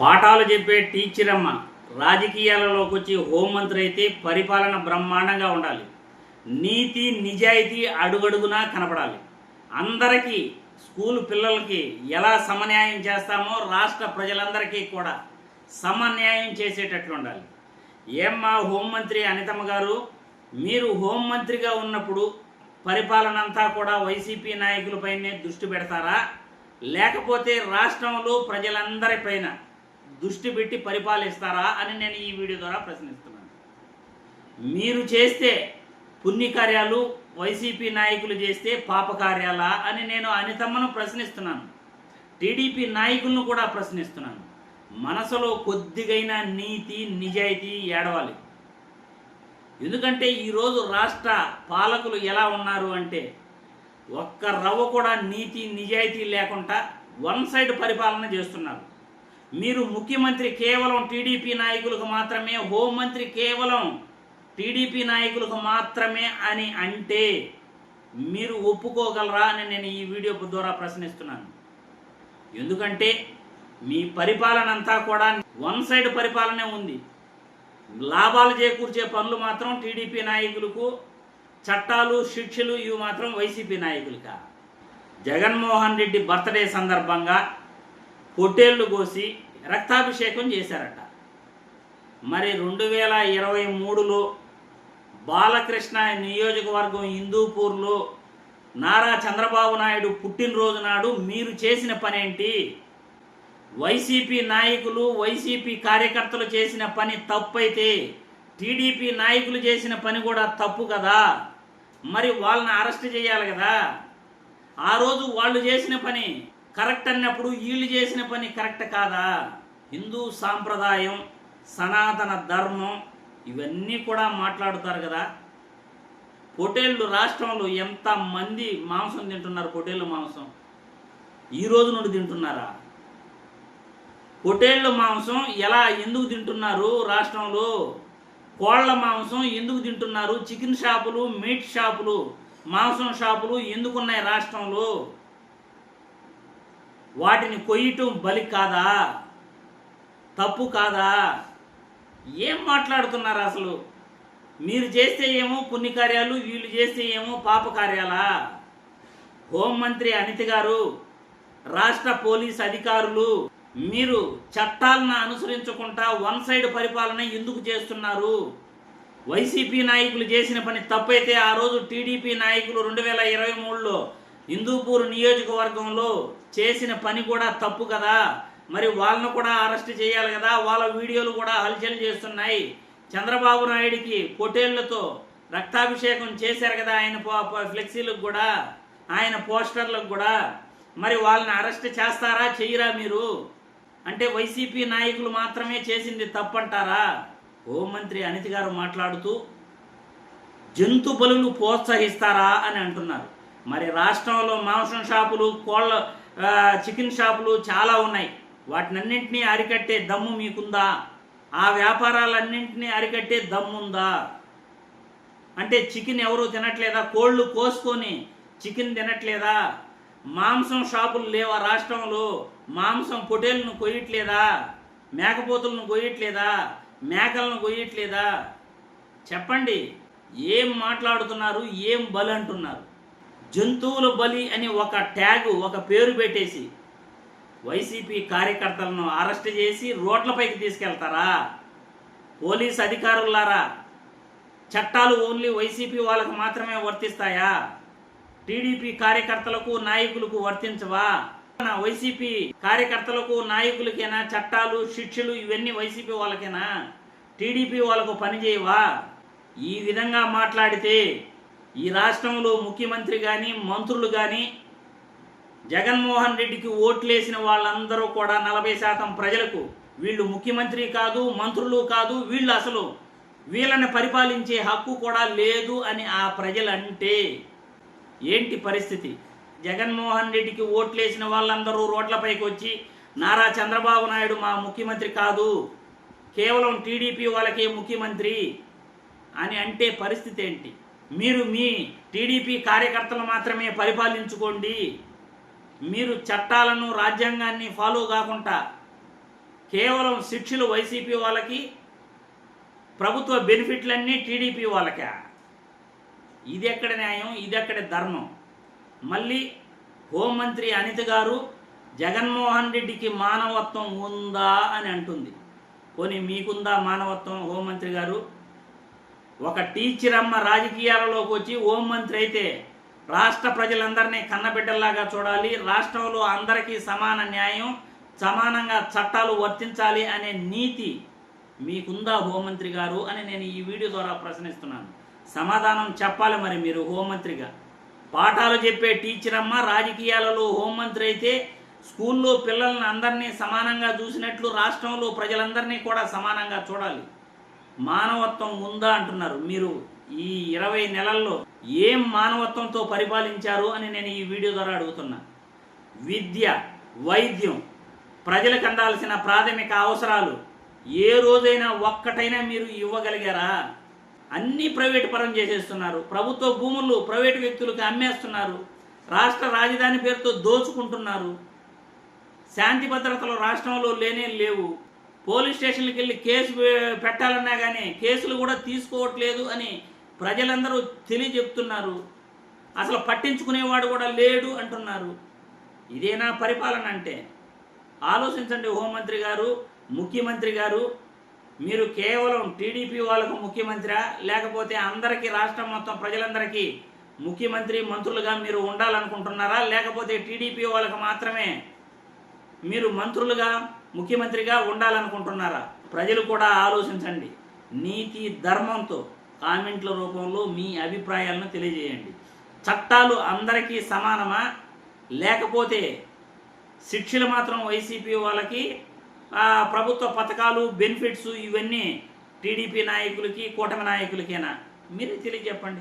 పాఠాలు చెప్పే టీచర్ అమ్మ రాజకీయాలలోకి వచ్చి హోంమంత్రి అయితే పరిపాలన బ్రహ్మాండంగా ఉండాలి. నీతి నిజాయితీ అడుగడుగునా కనపడాలి అందరికీ స్కూల్ పిల్లలకి ఎలా సమన్యాయం చేస్తామో రాష్ట్ర ప్రజలందరికీ కూడా సమన్యాయం చేసేటట్లు ఉండాలి. ఏమ్మా హోంమంత్రి అనితమ్మ గారు మీరు హోంమంత్రిగా ఉన్నప్పుడు పరిపాలన అంతా కూడా వైసీపీ నాయకులపైనే దృష్టి పెడతారా? లేకపోతే రాష్ట్రంలో ప్రజలందరిపైన దృష్టి పెట్టి పరిపాలిస్తారా అని నేను ఈ వీడియో ద్వారా ప్రశ్నిస్తున్నాను. మీరు చేస్తే పుణ్యకార్యాలు వైసీపీ నాయకులు చేస్తే పాపకార్యాలా అని నేను అనితమ్మను ప్రశ్నిస్తున్నాను. టీడీపీ నాయకులను కూడా ప్రశ్నిస్తున్నాను. మనసులో కొద్దిగైన నీతి నిజాయితీ ఏడవాలి. ఎందుకంటే ఈరోజు రాష్ట్ర పాలకులు ఎలా ఉన్నారు అంటే ఒక్క రవ్వ కూడా నీతి నిజాయితీ లేకుండా వన్ సైడ్ పరిపాలన చేస్తున్నారు. మీరు ముఖ్యమంత్రి కేవలం టీడీపీ నాయకులకు మాత్రమే హోంమంత్రి కేవలం టీడీపీ నాయకులకు మాత్రమే అని అంటే మీరు ఒప్పుకోగలరా అని నేను ఈ వీడియో ద్వారా ప్రశ్నిస్తున్నాను. ఎందుకంటే మీ పరిపాలన అంతా కూడా వన్ సైడ్ పరిపాలనే ఉంది. లాభాలు చేకూర్చే పనులు మాత్రం టీడీపీ నాయకులకు చట్టాలు శిక్షలు ఇవి మాత్రం వైసీపీ నాయకులకా? జగన్మోహన్ రెడ్డి బర్త్డే సందర్భంగా పొట్టేళ్ళు కోసి రక్తాభిషేకం చేశారట. మరి రెండు వేల ఇరవై మూడులో బాలకృష్ణ నియోజకవర్గం హిందూపూర్లో నారా చంద్రబాబు నాయుడు పుట్టినరోజు నాడు మీరు చేసిన పనేంటి? వైసీపీ నాయకులు వైసీపీ కార్యకర్తలు చేసిన పని తప్పైతే టీడీపీ నాయకులు చేసిన పని కూడా తప్పు కదా? మరి వాళ్ళని అరెస్ట్ చేయాలి కదా? ఆ రోజు వాళ్ళు చేసిన పని కరెక్ట్ అన్నప్పుడు వీళ్ళు చేసిన పని కరెక్ట్ కాదా? హిందూ సాంప్రదాయం సనాతన ధర్మం ఇవన్నీ కూడా మాట్లాడుతారు కదా. పొటేళ్ళు రాష్ట్రంలో ఎంత మంది మాంసం తింటున్నారు పొటేళ్ళు మాంసం? ఈ రోజు నుండి తింటున్నారా? పొటేళ్ళు మాంసం ఎలా ఎందుకు తింటున్నారు రాష్ట్రంలో? కోళ్ళ మాంసం ఎందుకు తింటున్నారు? చికెన్ షాపులు మీట్ షాపులు మాంసం షాపులు ఎందుకున్నాయి రాష్ట్రంలో? వాటిని కొయ్యటం బలి కాదా? తప్పు కాదా? ఏం మాట్లాడుతున్నారు అసలు? మీరు చేస్తే ఏమో పుణ్యకార్యాలు వీళ్ళు చేస్తే ఏమో పాపకార్యాలా? హోంమంత్రి అనిత గారు రాష్ట్ర పోలీస్ అధికారులు మీరు చట్టాలను అనుసరించకుండా వన్ సైడ్ పరిపాలన ఎందుకు చేస్తున్నారు? వైసీపీ నాయకులు చేసిన పని తప్పైతే ఆ రోజు టీడీపీ నాయకులు రెండు వేల ఇరవై మూడులో హిందూపూర్ నియోజకవర్గంలో చేసిన పని కూడా తప్పు కదా. మరి వాళ్ళను కూడా అరెస్ట్ చేయాలి కదా. వాళ్ళ వీడియోలు కూడా హల్చల్ చేస్తున్నాయి. చంద్రబాబు నాయుడికి పొటేళ్ళతో రక్తాభిషేకం చేశారు కదా ఆయన ఫ్లెక్సీలకు కూడా ఆయన పోస్టర్లకు కూడా. మరి వాళ్ళని అరెస్ట్ చేస్తారా చెయ్యరా మీరు? అంటే వైసీపీ నాయకులు మాత్రమే చేసింది తప్పంటారా? హోంమంత్రి అనిత గారు మాట్లాడుతూ జంతు బలులు ప్రోత్సహిస్తారా అని అంటున్నారు. మరి రాష్ట్రంలో మాంసం షాపులు కోళ్ళ చికెన్ షాపులు చాలా ఉన్నాయి. వాటినన్నింటినీ అరికట్టే దమ్ము మీకుందా? ఆ వ్యాపారాలన్నింటినీ అరికట్టే దమ్ముందా? అంటే చికెన్ ఎవరు తినట్లేదా? కోళ్ళు కోసుకొని చికెన్ తినట్లేదా? మాంసం షాపులు లేవా రాష్ట్రంలో? మాంసం పొటేలను కొయ్యట్లేదా? మేకపోతులను కొయ్యట్లేదా? మేకలను కొయ్యట్లేదా? చెప్పండి. ఏం మాట్లాడుతున్నారు? ఏం బలంటున్నారు? అంటున్నారు జంతువుల బలి అని ఒక ట్యాగ్ ఒక పేరు పెట్టేసి వైసీపీ కార్యకర్తలను అరెస్ట్ చేసి రోడ్లపైకి తీసుకెళ్తారా? పోలీస్ అధికారులారా చట్టాలు ఓన్లీ వైసీపీ వాళ్ళకు మాత్రమే వర్తిస్తాయా? టీడీపీ కార్యకర్తలకు నాయకులకు వర్తించవా? నా వైసీపీ కార్యకర్తలకు నాయకులకేనా చట్టాలు శిక్షలు ఇవన్నీ వైసీపీ వాళ్ళకేనా? టీడీపీ వాళ్ళకు పనిచేయవా? ఈ విధంగా మాట్లాడితే ఈ రాష్ట్రంలో ముఖ్యమంత్రి కానీ మంత్రులు కానీ జగన్మోహన్ రెడ్డికి ఓట్లేసిన వాళ్ళందరూ కూడా నలభై శాతం ప్రజలకు వీళ్ళు ముఖ్యమంత్రి కాదు మంత్రులు కాదు వీళ్ళు అసలు వీళ్ళని పరిపాలించే హక్కు కూడా లేదు అని ఆ ప్రజలు అంటే ఏంటి పరిస్థితి? జగన్మోహన్ రెడ్డికి ఓట్లేసిన వాళ్ళందరూ రోడ్లపైకి వచ్చి నారా చంద్రబాబు నాయుడు మా ముఖ్యమంత్రి కాదు కేవలం టీడీపీ వాళ్ళకే ముఖ్యమంత్రి అని అంటే పరిస్థితి ఏంటి? మీరు మీ టీడీపీ కార్యకర్తలు మాత్రమే పరిపాలించుకోండి. మీరు చట్టాలను రాజ్యాంగాన్ని ఫాలో కాకుండా కేవలం శిక్షలు వైసీపీ వాళ్ళకి ప్రభుత్వ బెనిఫిట్లన్నీ టీడీపీ వాళ్ళకే. ఇది ఎక్కడ న్యాయం? ఇది ఎక్కడ ధర్మం? మళ్ళీ హోంమంత్రి అనిత గారు జగన్మోహన్ రెడ్డికి మానవత్వం ఉందా అని అంటుంది. పోనీ మీకుందా మానవత్వం? హోంమంత్రి గారు ఒక టీచర్ అమ్మ రాజకీయాలలోకి వచ్చి హోంమంత్రి అయితే రాష్ట్ర ప్రజలందరినీ కన్నబిడ్డల్లాగా చూడాలి. రాష్ట్రంలో అందరికీ సమాన న్యాయం సమానంగా చట్టాలు వర్తించాలి అనే నీతి మీకుందా హోంమంత్రి గారు అని నేను ఈ వీడియో ద్వారా ప్రశ్నిస్తున్నాను. సమాధానం చెప్పాలి మరి మీరు హోంమంత్రిగా. పాఠాలు చెప్పే టీచర్ అమ్మ రాజకీయాలలో హోంమంత్రి అయితే స్కూల్లో పిల్లల్ని అందరినీ సమానంగా చూసినట్లు రాష్ట్రంలో ప్రజలందరినీ కూడా సమానంగా చూడాలి. మానవత్వం ఉందా అంటున్నారు. మీరు ఈ ఇరవై నెలల్లో ఏం మానవత్వంతో పరిపాలించారు అని నేను ఈ వీడియో ద్వారా అడుగుతున్నా. విద్య వైద్యం ప్రజలకు అందాల్సిన ప్రాథమిక అవసరాలు ఏ రోజైనా ఒక్కటైనా మీరు ఇవ్వగలిగారా? అన్నీ ప్రైవేట్ పరం చేసేస్తున్నారు. ప్రభుత్వ భూములు ప్రైవేట్ వ్యక్తులకు అమ్మేస్తున్నారు. రాష్ట్ర రాజధాని పేరుతో దోచుకుంటున్నారు. శాంతి భద్రతలు రాష్ట్రంలో లేనే లేవు. పోలీస్ స్టేషన్కి వెళ్ళి కేసు పెట్టాలన్నా కానీ కేసులు కూడా తీసుకోవట్లేదు అని ప్రజలందరూ తెలియజెప్తున్నారు. అసలు పట్టించుకునేవాడు కూడా లేడు అంటున్నారు. ఇదేనా పరిపాలన అంటే? ఆలోచించండి హోంమంత్రి గారు ముఖ్యమంత్రి గారు. మీరు కేవలం టీడీపీ వాళ్ళకు ముఖ్యమంత్రా? లేకపోతే అందరికీ రాష్ట్రం మొత్తం ప్రజలందరికీ ముఖ్యమంత్రి మంత్రులుగా మీరు ఉండాలనుకుంటున్నారా? లేకపోతే టీడీపీ వాళ్ళకు మాత్రమే? మీరు మంత్రులుగా ముఖ్యమంత్రిగా ఉండాలనుకుంటున్నారా? ప్రజలు కూడా ఆలోచించండి. నీతి ధర్మంతో కామెంట్ల రూపంలో మీ అభిప్రాయాలను తెలియజేయండి. చట్టాలు అందరికీ సమానమా? లేకపోతే శిక్షలు మాత్రం వైసీపీ వాళ్ళకి ప్రభుత్వ పథకాలు బెనిఫిట్స్ ఇవన్నీ టీడీపీ నాయకులకి కూటమి నాయకులకేనా? మీరే తెలియజెప్పండి.